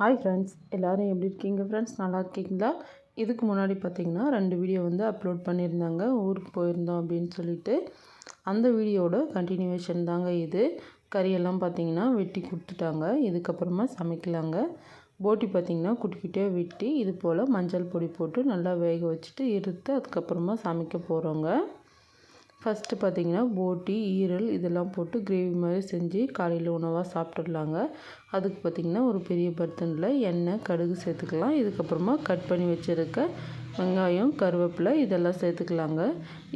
Hi friends எல்லோரும் எப்படி இருக்கீங்க? ஃப்ரெண்ட்ஸ் நல்லா இருக்கீங்களா? இதுக்கு முன்னாடி பார்த்திங்கன்னா ரெண்டு வீடியோ வந்து அப்லோட் பண்ணியிருந்தாங்க. ஊருக்கு போயிருந்தோம் அப்படின்னு சொல்லிட்டு. அந்த வீடியோட கண்டினியூவேஷன் தாங்க இது. கறியெல்லாம் பார்த்திங்கன்னா வெட்டி கொடுத்துட்டாங்க. இதுக்கப்புறமா சமைக்கலாங்க. போட்டி பார்த்திங்கன்னா குட்டி வெட்டி இது போல் மஞ்சள் பொடி போட்டு நல்லா வேக வச்சுட்டு இருத்து அதுக்கப்புறமா சமைக்க போகிறோங்க ஃபஸ்ட்டு பார்த்திங்கன்னா போட்டி ஈரல் இதெல்லாம் போட்டு கிரேவி மாதிரி செஞ்சு காலையில் உணவாக சாப்பிட்டுடலாங்க. அதுக்கு பார்த்திங்கன்னா ஒரு பெரிய பர்த்தனில் எண்ணெய் கடுகு சேர்த்துக்கலாம். இதுக்கப்புறமா கட் பண்ணி வச்சுருக்க வெங்காயம் கருவேப்பிலை இதெல்லாம் சேர்த்துக்கலாங்க.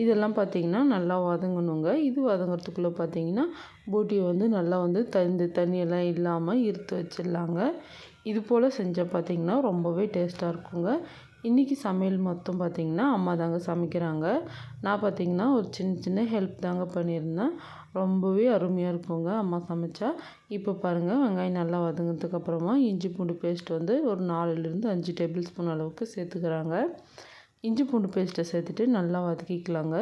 இதெல்லாம் பார்த்திங்கன்னா நல்லா வதங்கணுங்க. இது வதங்கிறதுக்குள்ளே பார்த்திங்கன்னா போட்டியை வந்து நல்லா வந்து தந்து தண்ணியெல்லாம் இல்லாமல் இருத்து வச்சிடலாங்க. இது போல் செஞ்சால் பார்த்திங்கன்னா ரொம்பவே டேஸ்ட்டாக இருக்குங்க. இன்றைக்கி சமையல் மொத்தம் பார்த்திங்கன்னா அம்மா தாங்க சமைக்கிறாங்க. நான் பார்த்திங்கன்னா ஒரு சின்ன சின்ன ஹெல்ப் தாங்க பண்ணியிருந்தேன். ரொம்பவே அருமையாக இருக்குங்க அம்மா சமைச்சா. இப்போ பாருங்கள் வெங்காயம் நல்லா வதங்கினதுக்கப்புறமா இஞ்சி பூண்டு பேஸ்ட் வந்து ஒரு நாலுலேருந்து அஞ்சு டேபிள் ஸ்பூன் அளவுக்கு சேர்த்துக்கிறாங்க. இஞ்சி பூண்டு பேஸ்ட்டை சேர்த்துட்டு நல்லா வதக்கிக்கலாங்க.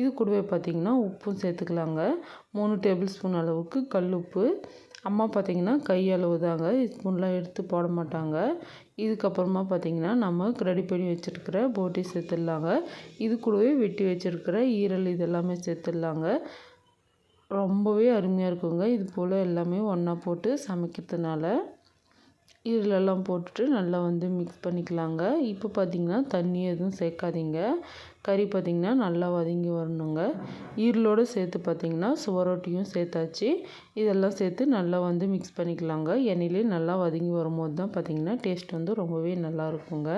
இது கூடவே பார்த்திங்கன்னா உப்பும் சேர்த்துக்கலாங்க. மூணு டேபிள் ஸ்பூன் அளவுக்கு கல் உப்பு அம்மா பார்த்திங்கன்னா கையளவு தாங்க ஸ்பூன்லாம் எடுத்து போட மாட்டாங்க. இதுக்கப்புறமா பார்த்திங்கன்னா நம்ம ரெடி பண்ணி வச்சுருக்கிற போட்டி சேர்த்துடலாங்க. இது கூடவே வெட்டி வச்சுருக்கிற ஈரல் இதெல்லாமே சேர்த்துடலாங்க. ரொம்பவே அருமையாக இருக்குங்க. இது போல் எல்லாமே ஒன்றா போட்டு சமைக்கிறதுனால. ஈரலெல்லாம் போட்டுட்டு நல்லா வந்து மிக்ஸ் பண்ணிக்கலாங்க. இப்போ பார்த்திங்கன்னா தண்ணி எதுவும் சேர்க்காதீங்க. கறி பார்த்திங்கன்னா நல்லா வதங்கி வரணுங்க. ஈரலோடு சேர்த்து பார்த்திங்கன்னா சுவரொட்டியும் சேர்த்தாச்சு. இதெல்லாம் சேர்த்து நல்லா வந்து மிக்ஸ் பண்ணிக்கலாங்க. எண்ணெயிலே நல்லா வதங்கி வரும்போது தான் பார்த்திங்கன்னா டேஸ்ட் வந்து ரொம்பவே நல்லா இருக்குங்க.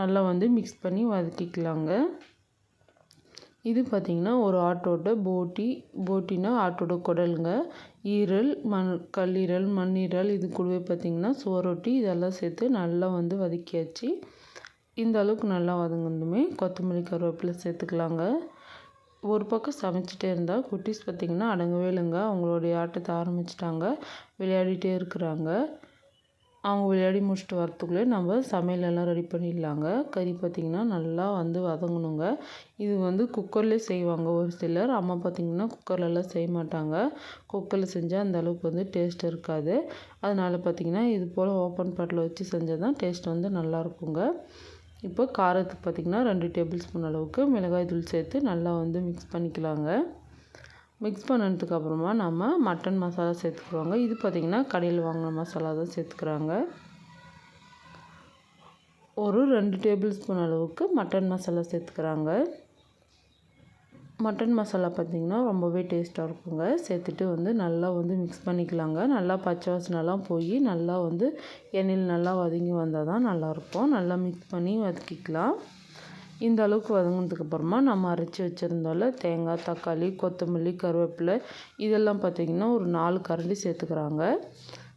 நல்லா வந்து மிக்ஸ் பண்ணி வதக்கிக்கலாங்க. இது பார்த்திங்கன்னா ஒரு ஆட்டோட போட்டி போட்டினா ஆட்டோட குடலுங்க. ஈரல் மண் கல்லீரல் மண்ணீரல் இது கூடவே பார்த்திங்கன்னா சுவரொட்டி இதெல்லாம் சேர்த்து நல்லா வந்து வதக்கியாச்சு. இந்த அளவுக்கு நல்லா வதங்கினதுமே கொத்தமல்லி கருவேப்பிலை சேர்த்துக்கலாங்க. ஒரு பக்கம் சமைச்சிட்டே இருந்தால் குட்டீஸ் பார்த்திங்கன்னா அடங்கவே இல்லைங்க. அவங்களுடைய ஆட்டத்தை ஆரம்பிச்சிட்டாங்க. விளையாடிட்டே இருக்கிறாங்க. அவங்க விளையாடி முடிச்சுட்டு வரத்துக்குள்ளே நம்ம சமையலெல்லாம் ரெடி பண்ணிடலாங்க. கறி பார்த்திங்கன்னா நல்லா வந்து வதங்கணுங்க. இது வந்து குக்கர்லேயே செய்வாங்க. ஒரு சிலர் அம்மா பார்த்திங்கன்னா குக்கர்லலாம் செய்ய மாட்டாங்க. குக்கரில் செஞ்சால் அந்த அளவுக்கு வந்து டேஸ்ட் இருக்காது. அதனால் பார்த்திங்கன்னா இது போல் ஓப்பன் பாட்டில் வச்சு செஞ்சால் தான் டேஸ்ட் வந்து நல்லாயிருக்குங்க இப்போ காரத்துக்கு பார்த்திங்கன்னா ரெண்டு டேபிள் ஸ்பூன் அளவுக்கு மிளகாய் தூள் சேர்த்து நல்லா வந்து மிக்ஸ் பண்ணிக்கலாங்க. மிக்ஸ் பண்ணதுக்கப்புறமா நம்ம மட்டன் மசாலா சேர்த்துக்குவாங்க. இது பார்த்திங்கன்னா கடையில் வாங்கின மசாலா தான் சேர்த்துக்கிறாங்க. ஒரு ரெண்டு டேபிள் ஸ்பூன் அளவுக்கு மட்டன் மசாலா சேர்த்துக்கிறாங்க. மட்டன் மசாலா பார்த்திங்கன்னா ரொம்பவே டேஸ்ட்டாக இருக்குங்க. சேர்த்துட்டு வந்து நல்லா வந்து மிக்ஸ் பண்ணிக்கலாங்க. நல்லா பச்சை வாசனெல்லாம் போய் நல்லா வந்து எண்ணெயில் நல்லா வதங்கி வந்தால் தான் நல்லாயிருக்கும் நல்லா மிக்ஸ் பண்ணி வதக்கிக்கலாம். இந்த அளவுக்கு வதங்கினதுக்கப்புறமா நம்ம அரைச்சி வச்சுருந்தோம்ல தேங்காய் தக்காளி கொத்தமல்லி கருவேப்பிலை இதெல்லாம் பார்த்திங்கன்னா ஒரு நாலு கரண்டி சேர்த்துக்கிறாங்க.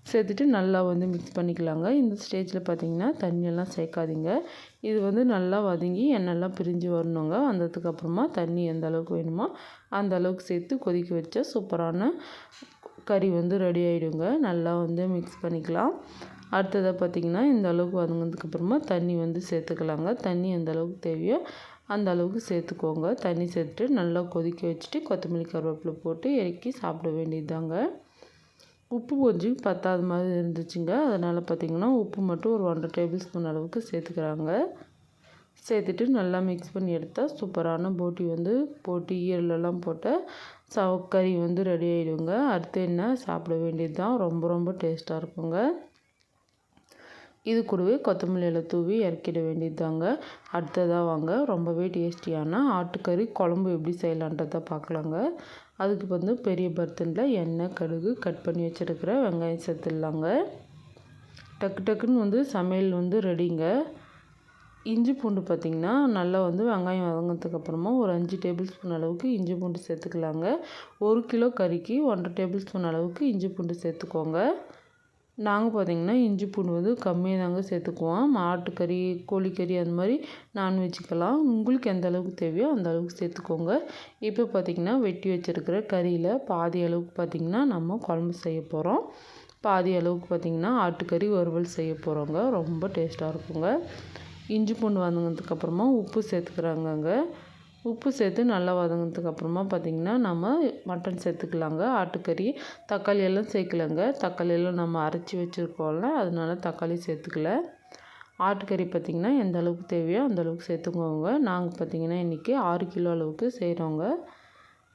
சேர்த்துட்டு நல்லா வந்து மிக்ஸ் பண்ணிக்கலாங்க. இந்த ஸ்டேஜில் பார்த்திங்கன்னா தண்ணியெல்லாம் சேர்க்காதீங்க. இது வந்து நல்லா வதங்கி எண்ணெய்லாம் பிரிஞ்சு வரணுங்க. வந்ததுக்கப்புறமா தண்ணி எந்த அளவுக்கு வேணுமோ அந்த அளவுக்கு சேர்த்து கொதிக்க வச்சா சூப்பரான கறி வந்து ரெடி ஆகிடுங்க நல்லா வந்து மிக்ஸ் பண்ணிக்கலாம். அடுத்ததாக பார்த்திங்கன்னா இந்த அளவுக்கு வதங்கினதுக்கப்புறமா தண்ணி வந்து சேர்த்துக்கலாங்க. தண்ணி எந்த அளவுக்கு தேவையோ அந்த அளவுக்கு சேர்த்துக்கோங்க. தண்ணி சேர்த்துட்டு நல்லா கொதிக்க வச்சுட்டு கொத்தமல்லி கருவேப்பிலை போட்டு இறக்கி சாப்பிட வேண்டியதுதாங்க. உப்பு கொஞ்சம் பத்தாத மாதிரி இருந்துச்சுங்க. அதனால் பார்த்திங்கன்னா உப்பு மட்டும் ஒரு ஒன்றரை டேபிள் ஸ்பூன் அளவுக்கு சேர்த்துக்கிறாங்க. சேர்த்துட்டு நல்லா மிக்ஸ் பண்ணி எடுத்தால் சூப்பரான போட்டி வந்து போட்டி ஈரலெல்லாம் போட்டால் சவக்கறி வந்து ரெடி ஆகிடுங்க அடுத்து என்ன? சாப்பிட வேண்டியது தான் ரொம்ப ரொம்ப டேஸ்ட்டாக இருக்குங்க. இது கூடவே கொத்தமல்லியில் தூவி இறக்கிட வேண்டியது தாங்க அடுத்ததாக வாங்க ரொம்பவே டேஸ்டியான ஆட்டுக்கறி குழம்பு எப்படி செய்யலான்றதை பார்க்கலாங்க. அதுக்கு வந்து பெரிய பர்த்தனில் எண்ணெய் கடுகு கட் பண்ணி வச்சுருக்கிற வெங்காயம் சேர்த்துடலாங்க. டக்கு டக்குன்னு வந்து சமையல் வந்து ரெடிங்க. இஞ்சி பூண்டு பார்த்திங்கன்னா நல்லா வந்து வெங்காயம் வதங்கினதுக்கப்புறமா ஒரு அஞ்சு டேபிள் ஸ்பூன் அளவுக்கு இஞ்சி பூண்டு சேர்த்துக்கலாங்க. ஒரு கிலோ கறிக்கு ஒன்றரை டேபிள் ஸ்பூன் அளவுக்கு இஞ்சி பூண்டு சேர்த்துக்கோங்க. நாங்கள் பார்த்திங்கன்னா இஞ்சி பூண்டு வந்து கம்மியாக தாங்க சேர்த்துக்குவோம். மாட்டுக்கறி கோழிக்கறி அந்த மாதிரி நான்வெஜ்ஜுக்கெல்லாம் உங்களுக்கு எந்த அளவுக்கு தேவையோ அந்த அளவுக்கு சேர்த்துக்கோங்க. இப்போ பார்த்திங்கன்னா வெட்டி வச்சுருக்கிற கறியில் பாதி அளவுக்கு பார்த்திங்கன்னா நம்ம குழம்பு செய்ய போகிறோம் பாதி அளவுக்கு பார்த்திங்கன்னா ஆட்டுக்கறி வறுவல் செய்ய போகிறோங்க ரொம்ப டேஸ்ட்டாக இருக்குங்க. இஞ்சி பூண்டு வதங்கினதுக்கப்புறமா உப்பு சேர்த்துக்கிறாங்கங்க. உப்பு சேர்த்து நல்லா வதங்கினதுக்கு அப்புறமா பார்த்திங்கன்னா நம்ம மட்டன் சேர்த்துக்கலாங்க. ஆட்டுக்கறி தக்காளி எல்லாம் சேர்க்கலங்க. தக்காளி எல்லாம் நம்ம அரைச்சி வச்சுருக்கோம்ல அதனால தக்காளி சேர்த்துக்கல. ஆட்டுக்கறி பார்த்திங்கன்னா எந்த அளவுக்கு தேவையோ அந்த அளவுக்கு சேர்த்துக்கோங்க. நாங்கள் பார்த்திங்கன்னா இன்றைக்கி ஆறு கிலோ அளவுக்கு செய்கிறோங்க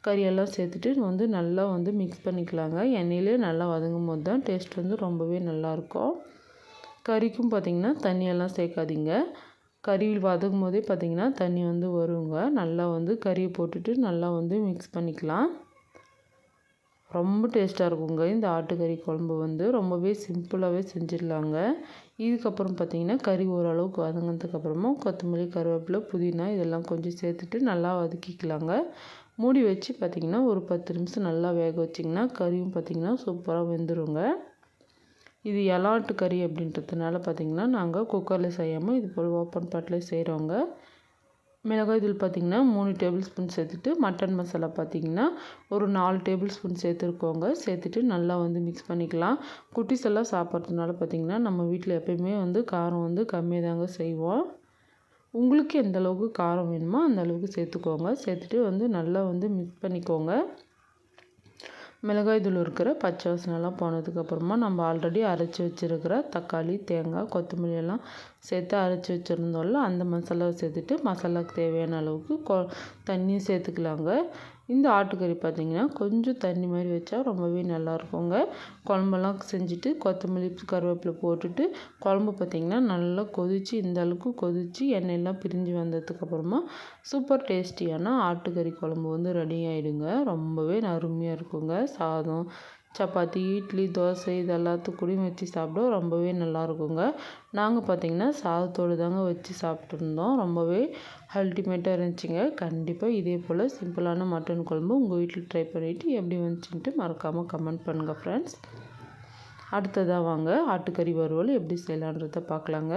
கறியெல்லாம் சேர்த்துட்டு வந்து நல்லா வந்து மிக்ஸ் பண்ணிக்கலாங்க. எண்ணெயிலே நல்லா வதங்கும் போது தான் டேஸ்ட் வந்து ரொம்பவே நல்லாயிருக்கும் கறிக்கும் பார்த்திங்கன்னா தண்ணியெல்லாம் சேர்க்காதீங்க. கறியில் வதக்கும் போதே பார்த்திங்கன்னா தண்ணி வந்து வருங்க. நல்லா வந்து கறியை போட்டுட்டு நல்லா வந்து மிக்ஸ் பண்ணிக்கலாம். ரொம்ப டேஸ்ட்டாக இருக்குங்க. இந்த ஆட்டுக்கறி குழம்பு வந்து ரொம்பவே சிம்பிளாகவே செஞ்சிடலாங்க. இதுக்கப்புறம் பார்த்திங்கன்னா கறி ஓரளவுக்கு வதங்கினதுக்கப்புறமா கொத்தமல்லி கருவேப்பிலை புதினா இதெல்லாம் கொஞ்சம் சேர்த்துட்டு நல்லா வதக்கிக்கலாங்க. மூடி வச்சு பார்த்திங்கன்னா ஒரு பத்து நிமிஷம் நல்லா வேக வச்சிங்கன்னா கறியும் பார்த்திங்கன்னா சூப்பராக வெந்துருங்க. இது எலாட்டு கறி அப்படின்றதுனால பார்த்திங்கன்னா நாங்கள் குக்கரில் செய்யாமல் இது போல் ஓப்பன் பாட்டில் செய்கிறோங்க மிளகாய் தூள் பார்த்திங்கன்னா மூணு டேபிள் ஸ்பூன் சேர்த்துட்டு மட்டன் மசாலா பார்த்திங்கன்னா ஒரு நாலு டேபிள் ஸ்பூன் சேர்த்துருக்கோங்க. சேர்த்துட்டு நல்லா வந்து மிக்ஸ் பண்ணிக்கலாம். குட்டிஸ் எல்லாம் சாப்பிட்றதுனால பார்த்திங்கன்னா நம்ம வீட்டில் எப்பயுமே வந்து காரம் வந்து கம்மியாக தாங்க செய்வோம். உங்களுக்கு எந்த அளவுக்கு காரம் வேணுமோ அந்த அளவுக்கு சேர்த்துக்கோங்க. சேர்த்துட்டு வந்து நல்லா வந்து மிக்ஸ் பண்ணிக்கோங்க. மிளகாய் தூள் இருக்கிற பச்சை வாசனைலாம் போனதுக்கப்புறமா நம்ம ஆல்ரெடி அரைச்சி வச்சுருக்கிற தக்காளி தேங்காய் கொத்தமல்லி எல்லாம் சேர்த்து அரைச்சி வச்சுருந்தோம்ல அந்த மசாலாவை சேர்த்துட்டு மசாலாவுக்கு தேவையான அளவுக்கு கொ தண்ணியும் சேர்த்துக்கலாங்க. இந்த ஆட்டுக்கறி பார்த்திங்கன்னா கொஞ்சம் தண்ணி மாதிரி வச்சா ரொம்பவே நல்லாயிருக்குங்க. குழம்பெல்லாம் செஞ்சுட்டு கொத்தமல்லி கருவேப்பிலை போட்டுட்டு குழம்பு பார்த்திங்கன்னா நல்லா கொதித்து இந்த அளவுக்கு கொதித்து எண்ணெயெல்லாம் பிரிஞ்சு வந்ததுக்கப்புறமா சூப்பர் டேஸ்டியான ஆட்டுக்கறி குழம்பு வந்து ரெடி ஆகிடுங்க ரொம்பவே அருமையாக இருக்குங்க. சாதம் சப்பாத்தி இட்லி தோசை இது எல்லாத்துக்கூடயும் வச்சு சாப்பிட ரொம்பவே நல்லாயிருக்குங்க. நாங்கள் பார்த்திங்கன்னா சாதத்தோடு தாங்க வச்சு சாப்பிட்ருந்தோம் ரொம்பவே அல்டிமேட்டாக இருந்துச்சுங்க. கண்டிப்பாக இதே போல் சிம்பிளான மட்டன் குழம்பு உங்கள் வீட்டில் ட்ரை பண்ணிவிட்டு எப்படி வந்துச்சுன்ட்டு மறக்காமல் கமெண்ட் பண்ணுங்கள் ஃப்ரெண்ட்ஸ் அடுத்ததாக வாங்க ஆட்டுக்கறி வறுவல் எப்படி செய்யலான்றத பார்க்கலாங்க.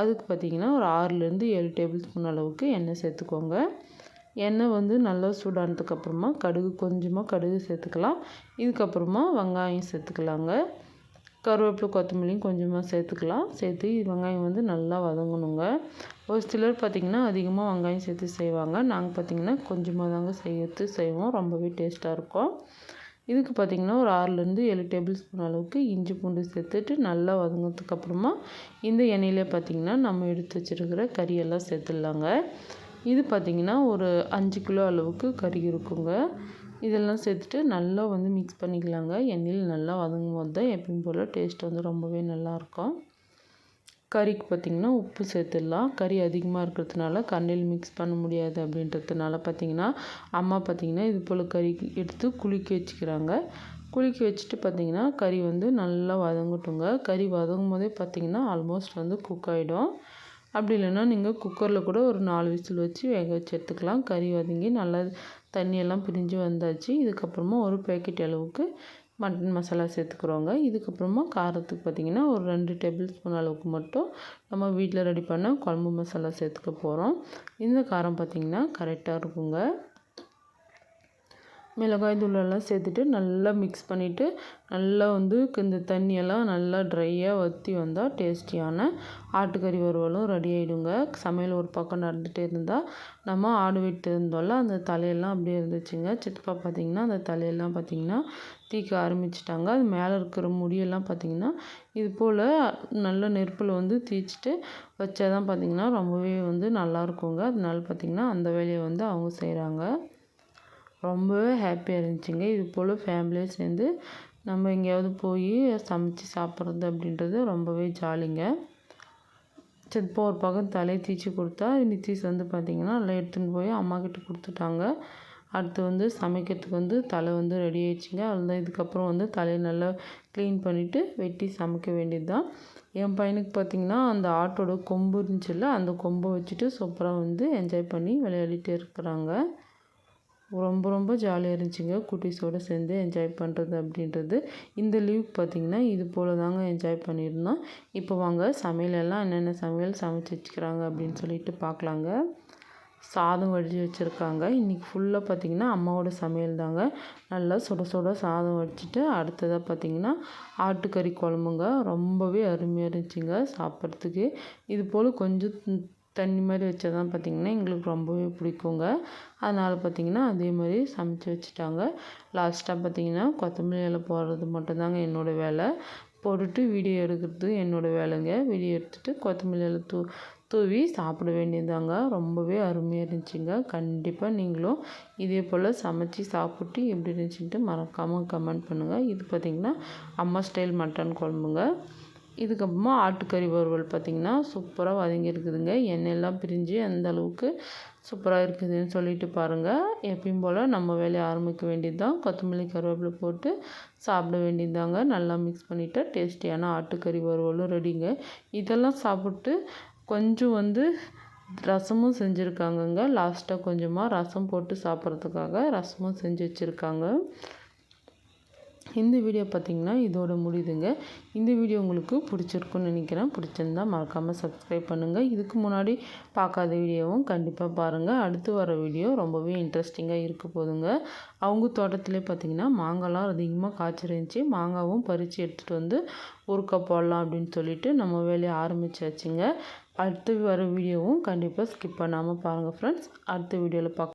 அதுக்கு பார்த்திங்கன்னா ஒரு ஆறுலேருந்து ஏழு டேபிள் ஸ்பூன் அளவுக்கு எண்ணெய் சேர்த்துக்கோங்க. எண்ணெய் வந்து நல்லா சூடானதுக்கப்புறமா கடுகு கொஞ்சமாக கடுகு சேர்த்துக்கலாம். இதுக்கப்புறமா வெங்காயம் சேர்த்துக்கலாங்க. கருவேப்பிலை கொத்தமல்லியும் கொஞ்சமாக சேர்த்துக்கலாம். சேர்த்து வெங்காயம் வந்து நல்லா வதங்கணுங்க. ஒரு சிலர் பார்த்திங்கன்னா அதிகமாக வெங்காயம் சேர்த்து செய்வாங்க. நாங்கள் பார்த்திங்கன்னா கொஞ்சமாக தாங்க சேர்த்து செய்வோம். ரொம்பவே டேஸ்ட்டாக இருக்கும். இதுக்கு பார்த்திங்கன்னா ஒரு ஆறுலேருந்து ஏழு டேபிள் ஸ்பூன் அளவுக்கு இஞ்சி பூண்டு சேர்த்துட்டு நல்லா வதங்கினதுக்கப்புறமா இந்த எண்ணெயிலே பார்த்திங்கன்னா நம்ம எடுத்து வச்சுருக்கிற கறியெல்லாம் சேர்த்துடலாங்க. இது பார்த்திங்கன்னா ஒரு அஞ்சு கிலோ அளவுக்கு கறி இருக்குங்க. இதெல்லாம் சேர்த்துட்டு நல்லா வந்து மிக்ஸ் பண்ணிக்கலாங்க. எண்ணெயில் நல்லா வதங்கும் போது தான் எப்பயும் போல் டேஸ்ட் வந்து ரொம்பவே நல்லாயிருக்கும் கறிக்கு பார்த்திங்கன்னா உப்பு சேர்த்துடலாம். கறி அதிகமாக இருக்கிறதுனால கண்ணில் மிக்ஸ் பண்ண முடியாது அப்படின்றதுனால பார்த்திங்கன்னா அம்மா பார்த்திங்கன்னா இது போல் கறி எடுத்து குளிக்க வச்சுக்கிறாங்க. குளிக்க வச்சுட்டு பார்த்திங்கன்னா கறி வந்து நல்லா வதங்கட்டுங்க. கறி வதங்கும் போதே பார்த்திங்கன்னா ஆல்மோஸ்ட் வந்து குக் ஆகிடும் அப்படி இல்லைன்னா நீங்கள் குக்கரில் கூட ஒரு நாலு விசில் வச்சு வேக வச்சு எடுத்துக்கலாம். கறி வதங்கி நல்லா தண்ணியெல்லாம் பிரிஞ்சு வந்தாச்சு. இதுக்கப்புறமா ஒரு பேக்கெட் அளவுக்கு மட்டன் மசாலா சேர்த்துக்குறோங்க. இதுக்கப்புறமா காரத்துக்கு பார்த்திங்கன்னா ஒரு ரெண்டு டேபிள் ஸ்பூன் அளவுக்கு மட்டும் நம்ம வீட்டில் ரெடி பண்ண குழம்பு மசாலா சேர்த்துக்க போகிறோம் இந்த காரம் பார்த்திங்கன்னா கரெக்டாக இருக்குங்க. மிளகாய் தூளெல்லாம் சேர்த்துட்டு நல்லா மிக்ஸ் பண்ணிவிட்டு நல்லா வந்து இந்த தண்ணியெல்லாம் நல்லா ட்ரையாக வற்றி வந்தால் டேஸ்டியான ஆட்டுக்கறி வறுவலும் ரெடி ஆகிடுங்க சமையல் ஒரு பக்கம் நடந்துகிட்டே இருந்தால் நம்ம ஆடு விட்டு இருந்தோம்ல அந்த தலையெல்லாம் அப்படியே இருந்துச்சுங்க. சித்தப்பா பார்த்திங்கன்னா அந்த தலையெல்லாம் பார்த்திங்கன்னா தீக்க ஆரம்பிச்சிட்டாங்க. அது மேலே இருக்கிற முடியெல்லாம் பார்த்திங்கன்னா இது போல் நல்ல நெருப்பில் வந்து தீச்சிட்டு வச்சாதான் பார்த்திங்கன்னா ரொம்பவே வந்து நல்லா இருக்குங்க. அதனால பார்த்திங்கன்னா அந்த வேலையை வந்து அவங்க செய்கிறாங்க ரொம்பவே ஹாப்பியாக இருந்துச்சுங்க. இது போல் ஃபேமிலியாக சேர்ந்து நம்ம எங்கேயாவது போய் சமைச்சி சாப்பிட்றது அப்படின்றது ரொம்பவே ஜாலிங்க சரி இப்போ ஒரு பக்கம் தலையை தீச்சு கொடுத்தா நித்தீஸ் வந்து பார்த்திங்கன்னா நல்லா எடுத்துன்னு போய் அம்மாக்கிட்ட கொடுத்துட்டாங்க. அடுத்து வந்து சமைக்கிறதுக்கு வந்து தலை வந்து ரெடி ஆயிடுச்சுங்க. அதுதான் இதுக்கப்புறம் வந்து தலையை நல்லா க்ளீன் பண்ணிவிட்டு வெட்டி சமைக்க வேண்டியது தான் என் பையனுக்கு பார்த்திங்கன்னா அந்த ஆட்டோட கொம்பு இருந்துச்சுல்ல அந்த கொம்பை வச்சுட்டு சூப்பராக வந்து என்ஜாய் பண்ணி விளையாடிட்டு இருக்கிறாங்க. ரொம்ப ரொம்ப ஜாலியாக இருந்துச்சுங்க. குட்டீஸோடு சேர்ந்து என்ஜாய் பண்ணுறது அப்படின்றது. இந்த லீவுக்கு பார்த்திங்கன்னா இது போல் தாங்க என்ஜாய் பண்ணியிருந்தோம். இப்போ வாங்க சமையலெல்லாம் என்னென்ன சமையல் சமைச்சு வச்சுக்கிறாங்க அப்படின்னு சொல்லிட்டு பார்க்கலாங்க சாதம் வடித்து வச்சுருக்காங்க. இன்றைக்கி ஃபுல்லாக பார்த்திங்கன்னா அம்மாவோட சமையல் தாங்க. நல்லா சுட சுட சாதம் வடிச்சிட்டு அடுத்ததாக பார்த்திங்கன்னா ஆட்டுக்கறி குழம்புங்க. ரொம்பவே அருமையாக இருந்துச்சுங்க சாப்பிட்றதுக்கு. இது போல் கொஞ்சம் தண்ணி மாதிரி வச்சால் தான் பார்த்திங்கன்னா எங்களுக்கு ரொம்பவே பிடிக்குங்க. அதனால் பார்த்திங்கன்னா அதே மாதிரி சமைச்சு வச்சுட்டாங்க. லாஸ்ட்டாக பார்த்திங்கன்னா கொத்தமல்லி இலை போடுறது மட்டும்தாங்க என்னோடய வேலை. போட்டுட்டு வீடியோ எடுக்கிறது என்னோடய வேலைங்க. வீடியோ எடுத்துகிட்டு கொத்தமல்லி இலை தூ தூவி சாப்பிட வேண்டியதாங்க ரொம்பவே அருமையாக இருந்துச்சுங்க. கண்டிப்பாக நீங்களும் இதே போல் சமைச்சி சாப்பிட்டு எப்படி இருந்துச்சுன்ட்டு மறக்காமல் கமெண்ட் பண்ணுங்கள் இது பார்த்திங்கன்னா அம்மா ஸ்டைல் மட்டன் குழம்புங்க. இதுக்கப்புறமா ஆட்டுக்கறி வறுவல் பார்த்திங்கன்னா சூப்பராக வதங்கியிருக்குதுங்க எண்ணெயெல்லாம் பிரிஞ்சு அந்த அளவுக்கு சூப்பராக இருக்குதுன்னு சொல்லிட்டு பாருங்கள் எப்பயும் போல் நம்ம வேலையை ஆரம்பிக்க வேண்டியது தான் கொத்தமல்லி கருவேப்பிலை போட்டு சாப்பிட வேண்டியதாங்க நல்லா மிக்ஸ் பண்ணிவிட்டு டேஸ்டியான ஆட்டுக்கறி வறுவலும் ரெடிங்க இதெல்லாம் சாப்பிட்டு கொஞ்சம் வந்து ரசமும் செஞ்சுருக்காங்கங்க. லாஸ்ட்டாக கொஞ்சமாக ரசம் போட்டு சாப்பிட்றதுக்காக ரசமும் செஞ்சு வச்சுருக்காங்க. இந்த வீடியோ பார்த்திங்கன்னா இதோட முடியுதுங்க. இந்த வீடியோ உங்களுக்கு பிடிச்சிருக்குன்னு நினைக்கிறேன். பிடிச்சிருந்தால் மறக்காமல் சப்ஸ்கிரைப் பண்ணுங்கள் இதுக்கு முன்னாடி பார்க்காத வீடியோவும் கண்டிப்பாக பாருங்கள் அடுத்து வர வீடியோ ரொம்பவே இன்ட்ரெஸ்டிங்காக இருக்க போதுங்க. அவங்க தோட்டத்திலே பார்த்திங்கன்னா மாங்காய்லாம் அதிகமாக காய்ச்சிருந்துச்சி. மாங்காவும் பறித்து எடுத்துகிட்டு வந்து ஊறுக்காய் போடலாம் அப்படின்னு சொல்லிட்டு நம்ம வேலையை ஆரம்பிச்சாச்சுங்க. அடுத்து வர வீடியோவும் கண்டிப்பாக ஸ்கிப் பண்ணாமல் பாருங்கள் ஃப்ரெண்ட்ஸ் அடுத்த வீடியோவில் பார்க்க